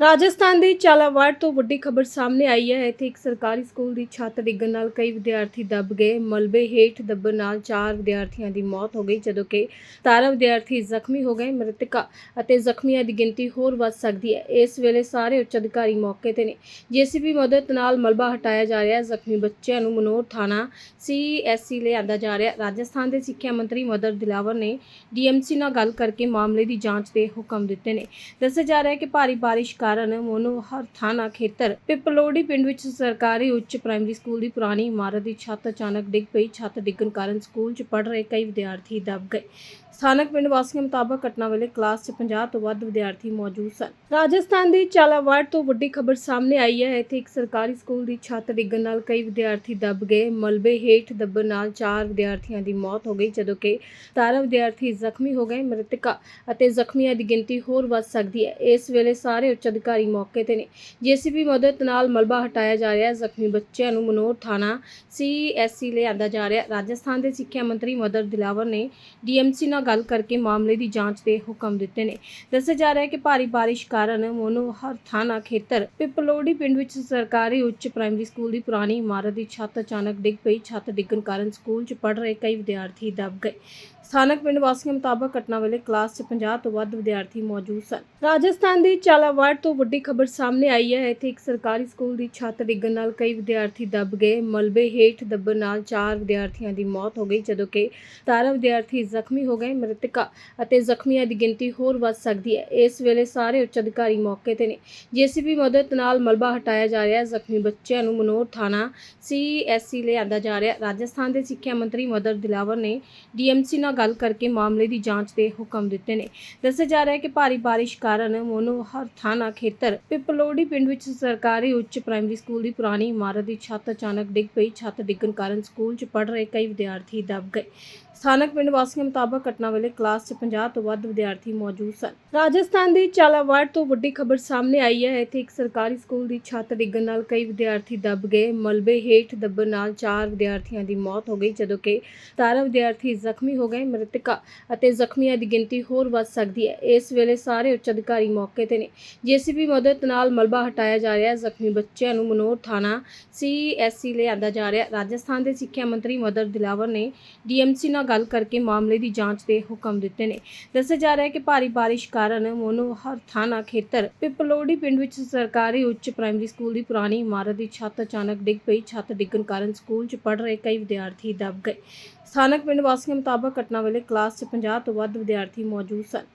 ਰਾਜਸਥਾਨ ਦੇ ਚਾਲਾਵਾੜ ਤੋਂ ਵੱਡੀ ਖਬਰ ਸਾਹਮਣੇ ਆਈ ਹੈ। ਇੱਥੇ ਇੱਕ ਸਰਕਾਰੀ ਸਕੂਲ ਦੀ ਛੱਤ ਡਿੱਗਣ ਨਾਲ ਕਈ ਵਿਦਿਆਰਥੀ ਦੱਬ ਗਏ। ਮਲਬੇ ਹੇਠ ਦੱਬਣ ਨਾਲ ਚਾਰ ਵਿਦਿਆਰਥੀਆਂ ਦੀ ਮੌਤ ਹੋ ਗਈ, ਜਦੋਂ ਕਿ 17 ਵਿਦਿਆਰਥੀ ਜ਼ਖਮੀ ਹੋ ਗਏ। ਮ੍ਰਿਤਕਾਂ ਅਤੇ ਜ਼ਖਮੀਆਂ ਦੀ ਗਿਣਤੀ ਹੋਰ ਵੱਧ ਸਕਦੀ ਹੈ। ਇਸ ਵੇਲੇ ਸਾਰੇ ਉੱਚ ਅਧਿਕਾਰੀ ਮੌਕੇ ਤੇ ਨੇ। ਜੀਸੀਬੀ ਮਦਦ ਨਾਲ ਮਲਬਾ ਹਟਾਇਆ ਜਾ ਰਿਹਾ ਹੈ। ਜ਼ਖਮੀ ਬੱਚਿਆਂ ਨੂੰ ਮਨੋਰ ਥਾਣਾ ਸੀਐਸਸੀ ਲਿਆਂਦਾ ਜਾ ਰਿਹਾ ਰਾਜਸਥਾਨ ਦੇ ਸਿੱਖਿਆ ਮੰਤਰੀ ਮਦਰ ਦਿਲਾਵਰ ਨੇ ਡੀਐਮਸੀ ਨਾਲ ਗੱਲ ਕਰਕੇ ਮਾਮਲੇ ਦੀ ਜਾਂਚ ਦੇ ਹੁਕਮ ਦਿੱਤੇ ਨੇ। ਦੱਸਿਆ ਜਾ ਰਿਹਾ ਹੈ ਕਿ ਭਾਰੀ ਬਾਰਿਸ਼ ਕਾਰਨ ਮੋਨੋਹਰ ਥਾਣਾ ਖੇਤਰ। ਪਿਪਲੋੜੀ ਪਿੰਡ ਵਿੱਚ ਸਰਕਾਰੀ ਉੱਚ ਪ੍ਰਾਇਮਰੀ ਸਕੂਲ ਦੀ ਪੁਰਾਣੀ ਇਮਾਰਤ ਦੀ ਛੱਤ ਅਚਾਨਕ ਡਿੱਗ ਪਈ। ਛੱਤ ਡਿੱਗਣ ਕਾਰਨ ਸਕੂਲ 'ਚ ਪੜ੍ਹ ਰਹੇ ਕਈ ਵਿਦਿਆਰਥੀ ਦਬ ਗਏ। ਸਥਾਨਕ ਪਿੰਡ ਵਾਸੀਆਂ ਮੁਤਾਬਕ ਘਟਨਾ ਵੇਲੇ ਕਲਾਸ 'ਚ 50 ਤੋਂ ਵੱਧ ਵਿਦਿਆਰਥੀ ਮੌਜੂਦ ਸਨ। ਰਾਜਸਥਾਨ ਦੀ ਝਾਲਾਵਾੜ ਤੋਂ ਵੱਡੀ ਖਬਰ ਸਾਹਮਣੇ ਆਈ ਹੈ। ਇੱਥੇ ਇੱਕ ਸਰਕਾਰੀ ਸਕੂਲ ਦੀ ਛੱਤ ਡਿੱਗਣ ਨਾਲ ਕਈ ਵਿਦਿਆਰਥੀ ਦਬ ਗਏ। ਮਲਬੇ ਹੇਠ ਦੱਬਣ ਨਾਲ ਚਾਰ ਵਿਦਿਆਰਥੀਆਂ ਦੀ ਮੌਤ ਹੋ ਗਈ, ਜਦੋਂ ਕਿ 17 ਵਿਦਿਆਰਥੀ ਜ਼ਖਮੀ ਹੋ ਗਏ ਮ੍ਰਿਤਕਾਂ ਅਤੇ ਜ਼ਖਮੀਆਂ ਦੀ ਗਿਣਤੀ ਹੋਰ ਵੱਧ ਸਕਦੀ ਹੈ। ਇਸ ਵੇਲੇ ਸਾਰੇ ਉੱਚ ਅਧਿਕਾਰੀ ਮੌਕੇ ਤੇ ਨੇ। ਜੀਸੀਬੀ ਮਦਦ ਨਾਲ ਮਲਬਾ ਹਟਾਇਆ ਜਾ ਰਿਹਾ ਹੈ। ਜ਼ਖਮੀ ਬੱਚਿਆਂ ਨੂੰ ਮਨੋਰ ਥਾਣਾ ਸੀਐਸਸੀ ਲਿਆਂਦਾ ਜਾ ਰਿਹਾ ਰਾਜਸਥਾਨ ਦੇ ਸਿੱਖਿਆ ਮੰਤਰੀ ਮਦਰ ਦਿਲਾਵਰ ਨੇ ਡੀਐਮਸੀ ਨਾਲ ਗੱਲ ਕਰਕੇ ਮਾਮਲੇ ਦੀ ਜਾਂਚ ਦੇ ਹੁਕਮ ਦਿੱਤੇ ਨੇ। ਦੱਸਿਆ ਜਾ ਰਿਹਾ ਹੈ ਕਿ ਭਾਰੀ ਬਾਰਿਸ਼ ਕਾਰਨ ਮੋਨੋਹਰ ਥਾਣਾ ਖੇਤਰ ਪਿਪਲੋੜੀ ਪਿੰਡ ਵਿੱਚ ਸਰਕਾਰੀ ਉੱਚ ਪ੍ਰਾਇਮਰੀ ਸਕੂਲ ਦੀ ਪੁਰਾਣੀ ਇਮਾਰਤ ਦੀ ਛੱਤ ਅਚਾਨਕ ਡਿੱਗ ਪਈ। ਛੱਤ ਡਿੱਗਣ ਕਾਰਨ ਸਕੂਲ 'ਚ ਪੜ੍ਹ ਰਹੇ ਕਈ ਵਿਦਿਆਰਥੀ ਦਬ ਗਏ। ਸਥਾਨਕ ਪਿੰਡ ਵਾਸੀਆਂ ਮੁਤਾਬਕ ਘਟਨਾ ਵੇਲੇ ਕਲਾਸ 'ਚ 50 ਤੋਂ ਵੱਧ ਵਿਦਿਆਰਥੀ ਮੌਜੂਦ ਸਨ। ਰਾਜਸਥਾਨ ਦੀ ਝਾਲਾਵਾੜ ਤੋਂ ਵੱਡੀ ਖਬਰ ਸਾਹਮਣੇ ਆਈ ਹੈ। ਇੱਥੇ ਇੱਕ ਸਰਕਾਰੀ ਸਕੂਲ ਦੀ ਛੱਤ ਡਿੱਗਣ ਨਾਲ ਕਈ ਵਿਦਿਆਰਥੀ ਦੱਬ ਗਏ। ਮਲਬੇ ਹੇਠ ਦੱਬਣ ਨਾਲ ਚਾਰ ਵਿਦਿਆਰਥੀਆਂ ਦੀ ਮੌਤ ਹੋ ਗਈ, ਜਦੋਂ ਕਿ 17 ਵਿਦਿਆਰਥੀ ਜ਼ਖਮੀ ਹੋ ਗਏ। ਮ੍ਰਿਤਕਾਂ ਅਤੇ ਜ਼ਖਮੀਆਂ ਦੀ ਗਿਣਤੀ ਹੋਰ ਵੱਧ ਸਕਦੀ ਹੈ। ਇਸ ਵੇਲੇ ਸਾਰੇ ਉੱਚ ਅਧਿਕਾਰੀ ਮੌਕੇ ਤੇ ਨੇ। ਜੀਸੀਬੀ ਮਦਦ ਨਾਲ ਮਲਬਾ ਹਟਾਇਆ ਜਾ ਰਿਹਾ ਹੈ। ਜ਼ਖਮੀ ਬੱਚਿਆਂ ਨੂੰ ਮਨੋਰ ਥਾਣਾ ਸੀਐਸਸੀ ਲਿਆਂਦਾ ਜਾ ਰਿਹਾ ਰਾਜਸਥਾਨ ਦੇ ਸਿੱਖਿਆ ਮੰਤਰੀ ਮਦਰ ਦਿਲਾਵਰ ਨੇ ਡੀਐਮਸੀ ਨਾਲ ਗੱਲ ਕਰਕੇ ਮਾਮਲੇ ਦੀ ਜਾਂਚ ਦੇ ਹੁਕਮ ਦਿੱਤੇ ਨੇ। ਦੱਸਿਆ ਜਾ ਰਿਹਾ ਹੈ ਕਿ ਭਾਰੀ ਬਾਰਿਸ਼ ਕਾਰਨ ਮੋਨੋਹਰ ਥਾਣਾ ਖੇਤਰ। ਪਿਪਲੋੜੀ ਪਿੰਡ ਵਿੱਚ ਸਰਕਾਰੀ ਉੱਚ ਪ੍ਰਾਇਮਰੀ ਸਕੂਲ ਦੀ ਪੁਰਾਣੀ ਇਮਾਰਤ ਦੀ ਛੱਤ ਅਚਾਨਕ ਡਿੱਗ ਪਈ। ਛੱਤ ਡਿੱਗਣ ਕਾਰਨ ਸਕੂਲ 'ਚ ਪੜ੍ਹ ਰਹੇ ਕਈ ਵਿਦਿਆਰਥੀ ਦਬ ਗਏ। ਸਥਾਨਕ ਪਿੰਡ ਵਾਸੀਆਂ ਮੁਤਾਬਕ ਘਟਨਾ ਵੇਲੇ ਕਲਾਸ 'ਚ 50 ਤੋਂ ਵੱਧ ਵਿਦਿਆਰਥੀ ਮੌਜੂਦ ਸਨ। ਰਾਜਸਥਾਨ ਦੀ ਝਾਲਾਵਾੜ ਤੋਂ ਵੱਡੀ ਖਬਰ ਸਾਹਮਣੇ ਆਈ ਹੈ। ਇੱਥੇ ਇੱਕ ਸਰਕਾਰੀ ਸਕੂਲ ਦੀ ਛੱਤ ਡਿੱਗਣ ਨਾਲ ਕਈ ਵਿਦਿਆਰਥੀ ਦਬ ਗਏ। ਮਲਬੇ ਹੇਠ ਦੱਬਣ ਨਾਲ ਚਾਰ ਵਿਦਿਆਰਥੀਆਂ ਦੀ ਮੌਤ ਹੋ ਗਈ, ਜਦੋਂ ਕਿ 17 ਵਿਦਿਆਰਥੀ ਜ਼ਖਮੀ ਹੋ ਗਏ। ਮ੍ਰਿਤਕਾਂ ਅਤੇ ਜ਼ਖਮੀਆਂ ਦੀ ਗਿਣਤੀ ਹੋਰ ਵੱਧ ਸਕਦੀ ਹੈ। ਇਸ ਵੇਲੇ ਸਾਰੇ ਉੱਚ ਅਧਿਕਾਰੀ ਮੌਕੇ ਤੇ ਨੇ, ਜਿਸ ਜੀਸੀਬੀ ਮਦਦ ਨਾਲ ਮਲਬਾ ਹਟਾਇਆ ਜਾ ਰਿਹਾ ਹੈ। ਜ਼ਖਮੀ ਬੱਚਿਆਂ ਨੂੰ ਮਨੋਰ ਥਾਣਾ ਸੀਐਸਸੀ ਲਿਆਂਦਾ ਜਾ ਰਿਹਾ ਰਾਜਸਥਾਨ ਦੇ ਸਿੱਖਿਆ ਮੰਤਰੀ ਮਦਰ ਦਿਲਾਵਰ ਨੇ ਡੀਐਮਸੀ ਨਾਲ ਗੱਲ ਕਰਕੇ ਮਾਮਲੇ ਦੀ ਜਾਂਚ ਦੇ ਹੁਕਮ ਦਿੱਤੇ ਨੇ। ਦੱਸਿਆ ਜਾ ਰਿਹਾ ਹੈ ਕਿ ਭਾਰੀ ਬਾਰਿਸ਼ ਕਾਰਨ ਮੋਨੋਹਰ ਥਾਣਾ ਖੇਤਰ ਪਿਪਲੋੜੀ ਪਿੰਡ ਵਿੱਚ ਸਰਕਾਰੀ ਉੱਚ ਪ੍ਰਾਇਮਰੀ ਸਕੂਲ ਦੀ ਪੁਰਾਣੀ ਇਮਾਰਤ ਦੀ ਛੱਤ ਅਚਾਨਕ ਡਿੱਗ ਪਈ। ਛੱਤ ਡਿੱਗਣ ਕਾਰਨ ਸਕੂਲ 'ਚ ਪੜ੍ਹ ਰਹੇ ਕਈ ਵਿਦਿਆਰਥੀ ਦਬ ਗਏ। ਸਥਾਨਕ ਪਿੰਡ ਵਾਸੀਆਂ ਮੁਤਾਬਕ ਘਟਨਾ ਵੇਲੇ ਕਲਾਸ 'ਚ 50 ਤੋਂ ਵੱਧ ਵਿਦਿਆਰਥੀ ਮੌਜੂਦ ਸਨ।